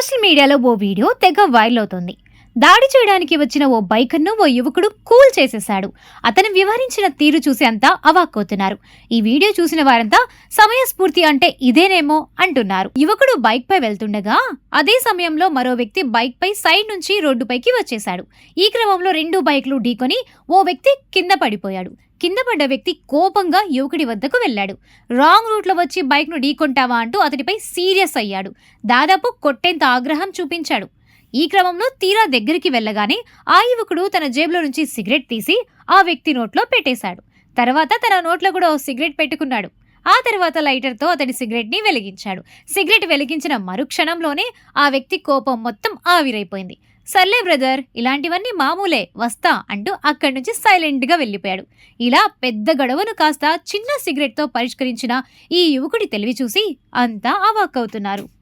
Social మీడియాలో ఓ video తెగ viral అవుతుంది. దాడి చేయడానికి వచ్చిన ఓ బైకర్ను ఓ యువకుడు కూల్ చేసేశాడు. అతను వివరించిన తీరు చూసి అంతా అవాక్కవుతున్నారు ఈ వీడియో చూసిన వారంతా సమయస్ఫూర్తి అంటే ఇదేనేమో అంటున్నారు. యువకుడు బైక్ పై వెళ్తుండగా అదే సమయంలో మరో వ్యక్తి బైక్ పై సైడ్ నుంచి రోడ్డుపైకి వచ్చేశాడు. ఈ క్రమంలో రెండు బైక్లు ఢీకొని ఓ వ్యక్తి కింద పడిపోయాడు. కింద పడ్డ వ్యక్తి కోపంగా యువకుడి వద్దకు వెళ్ళాడు. రాంగ్ రూట్లో వచ్చి బైక్ను ఢీకొంటావా అంటూ అతడిపై సీరియస్ అయ్యాడు. దాదాపు కొట్టేంత ఆగ్రహం చూపించాడు. ఈ క్రమంలో తీరా దగ్గరికి వెళ్ళగానే ఆ యువకుడు తన జేబులో నుంచి సిగరెట్ తీసి ఆ వ్యక్తి నోట్లో పెట్టేశాడు. తర్వాత తన నోట్లో కూడా ఓ సిగరెట్ పెట్టుకున్నాడు. ఆ తర్వాత లైటర్తో అతడి సిగరెట్ని వెలిగించాడు. సిగరెట్ వెలిగించిన మరుక్షణంలోనే ఆ వ్యక్తి కోపం మొత్తం ఆవిరైపోయింది. సర్లే బ్రదర్ ఇలాంటివన్నీ మామూలే వస్తా అంటూ అక్కడి నుంచి సైలెంట్గా వెళ్ళిపోయాడు. ఇలా పెద్ద గొడవను కాస్త చిన్న సిగరెట్తో పరిష్కరించిన ఈ యువకుడి తెలివి చూసి అంతా అవాక్కవుతున్నారు.